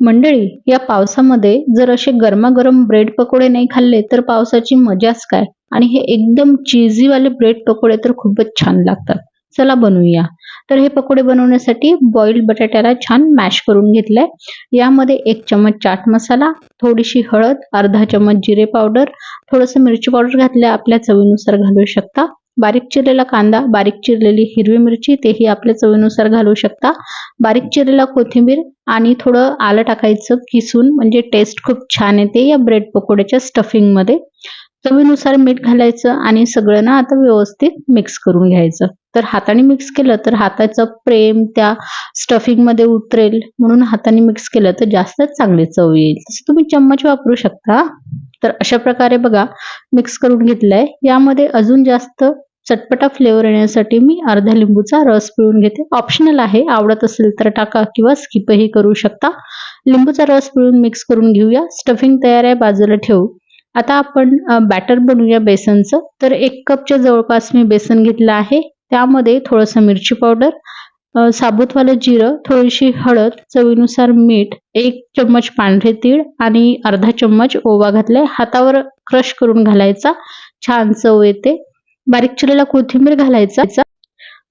मंडळी या पावसामध्ये जर असे गरमागरम ब्रेड पकोडे नाही खाल्ले तर पावसाची मजाच काय? आणि हे एकदम चीझीवाले ब्रेड पकोडे तर खूपच छान लागतात. चला बनवूया. तर हे पकोडे बनवण्यासाठी बॉइल्ड बटाट्याला छान मॅश करून घेतलंय. यामध्ये एक चमच चाट मसाला थोडीशी हळद अर्धा चमच जिरे पावडर थोडंसं मिरची पावडर घातल्या आपल्या चवीनुसार घालू शकता. बारीक चिरलेला कांदा बारीक चिरलेली हिरवी मिरची तेही आपल्या चवीनुसार घालू शकता. बारीक चिरलेला कोथिंबीर आणि थोडं आलं टाकायचं किसून म्हणजे टेस्ट खूप छान येते या ब्रेड पकोड्याच्या स्टफिंगमध्ये चवीनुसार मीठ घालायचं आणि सगळं ना आता व्यवस्थित मिक्स करून घ्यायचं. तर हाताने मिक्स केलं तर हाताचं प्रेम त्या स्टफिंगमध्ये उतरेल. म्हणून हाताने मिक्स केलं तर जास्त चांगली चव येईल. तसं तुम्ही चम्मच वापरू शकता. तर अशा प्रकारे बघा मिक्स करून घेतलंय. यामध्ये अजून जास्त चटपटा फ्लेवर येण्यासाठी मी अर्ध्या लिंबूचा रस पिळून घेते. ऑप्शनल आहे. आवडत असेल तर टाका किंवा स्किपही करू शकता. लिंबूचा रस पिळून मिक्स करून घेऊया. स्टफिंग तयार आहे. बाजूला ठेवू. आता आपण बॅटर बनवूया बेसनचं. तर एक कपच्या जवळपास मी बेसन घेतलं आहे. त्यामध्ये थोडंसं मिरची पावडर साबुतवालं जिरं थोडीशी हळद चवीनुसार मीठ एक चम्मच पांढरे तीळ आणि अर्धा चम्मच ओवा घातलाय. हातावर क्रश करून घालायचा. छान चव येते. बारीक चिरलेला कोथिंबीर घालायचा.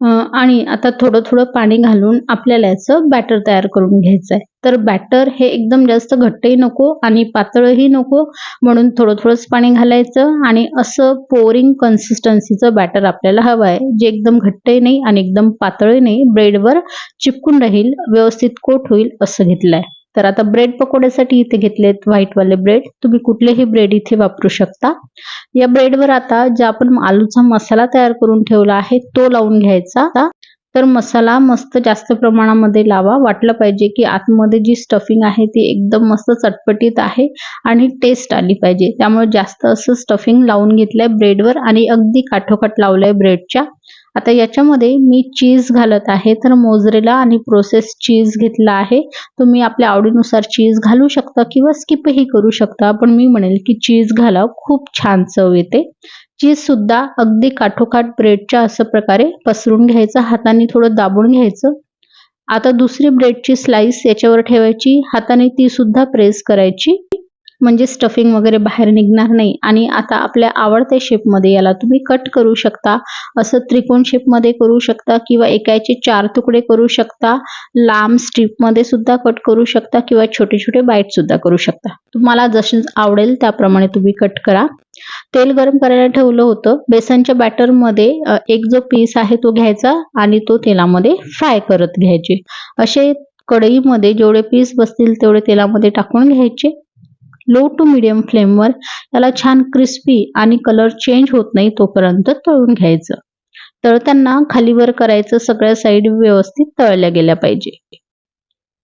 आणि आता थोडं थोडं पाणी घालून आपल्याला याचं बॅटर तयार करून घ्यायचं आहे तर बॅटर हे एकदम जास्त घट्टही नको आणि पातळही नको म्हणून थोडं थोडंच पाणी घालायचं आणि असं पोरिंग कन्सिस्टन्सीचं बॅटर आपल्याला हवं आहे जे एकदम घट्टही नाही आणि एकदम पातळही नाही ब्रेडवर चिपकून राहील व्यवस्थित कोट होईल असं घेतलं आहे तर आता ब्रेड पकोड्यासाठी इथे घेतलेत व्हाईटवाले ब्रेड तुम्ही कुठलेही ब्रेड इथे वापरू शकता. या ब्रेडवर आता ज्या आपण आलूचा मसाला तयार करून ठेवला आहे तो लावून घ्यायचा. तर मसाला मस्त जास्त प्रमाणामध्ये लावा. वाटलं पाहिजे की आतमध्ये जी स्टफिंग आहे ती एकदम मस्त चटपटीत आहे आणि टेस्ट आली पाहिजे. त्यामुळे जास्त असं स्टफिंग लावून घेतलंय ब्रेडवर आणि अगदी काठोकाठ लावलंय ब्रेडच्या आता याच्यामध्ये मी चीज घालत आहे. तर मोजरेला आणि प्रोसेस चीज घेतला आहे. तुम्ही आपल्या आवडीनुसार चीज घालू शकता किंवा स्किपही करू शकता. पण मी म्हणेल की चीज घाला खूप छान चव येते. चीज सुद्धा अगदी काठोकाठ ब्रेडच्या असं प्रकारे पसरून घ्यायचं. हाताने थोडं दाबून घ्यायचं. आता दुसरी ब्रेडची स्लाइस याच्यावर ठेवायची. हाताने ती सुद्धा प्रेस करायची. म्हणजे स्टफिंग वगैरे बाहेर निघणार नाही. आणि आता आपल्या आवडत्या शेपमध्ये याला तुम्ही कट करू शकता. असं त्रिकोण शेपमध्ये करू शकता किंवा एकाचे चार तुकडे करू शकता. लांब स्ट्रीपमध्ये सुद्धा कट करू शकता किंवा छोटे छोटे बाईट सुद्धा करू शकता. तुम्हाला जसे आवडेल त्याप्रमाणे तुम्ही कट करा. तेल गरम करायला ठेवलं होतं. बेसनच्या बॅटरमध्ये एक जो पीस आहे तो घ्यायचा आणि तो तेलामध्ये फ्राय करत घ्यायचे. असे कढईमध्ये जेवढे पीस बसतील तेवढे तेलामध्ये टाकून घ्यायचे. लो टू मिडियम फ्लेमवर याला छान क्रिस्पी आणि कलर चेंज होत नाही तोपर्यंत तळून घ्यायचं. तळताना खालीवर करायचं सगळ्या साईड व्यवस्थित तळल्या गेल्या पाहिजे.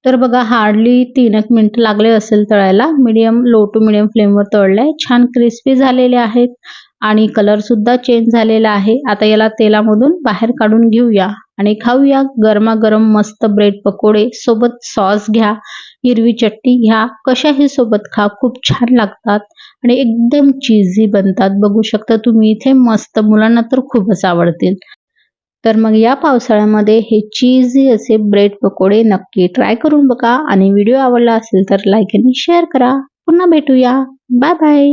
तर बघा हार्डली तीन एक मिनिट लागले असेल तळायला. मीडियम लो टू मिडियम फ्लेमवर तळलंय. छान क्रिस्पी झालेले आहेत. आणि कलर सुद्धा चेंज झालेला आहे. आता याला तेलामधून बाहेर काढून घेऊया आणि खाऊया. गरमागरम मस्त ब्रेड पकोडे सोबत सॉस घ्या. हिरवी चटणी घ्या. कशाही सोबत खा. खूप छान लागतात आणि एकदम चीझी बनतात. बघू शकता तुम्ही इथे मस्त मुलांना तर खूपच आवडतील. तर मग या पावसाळ्यामध्ये हे चीजी असे ब्रेड पकोडे नक्की ट्राय करून बघा. आणि व्हिडिओ आवडला असेल तर लाईक आणि शेअर करा. पुन्हा भेटूया. Bye bye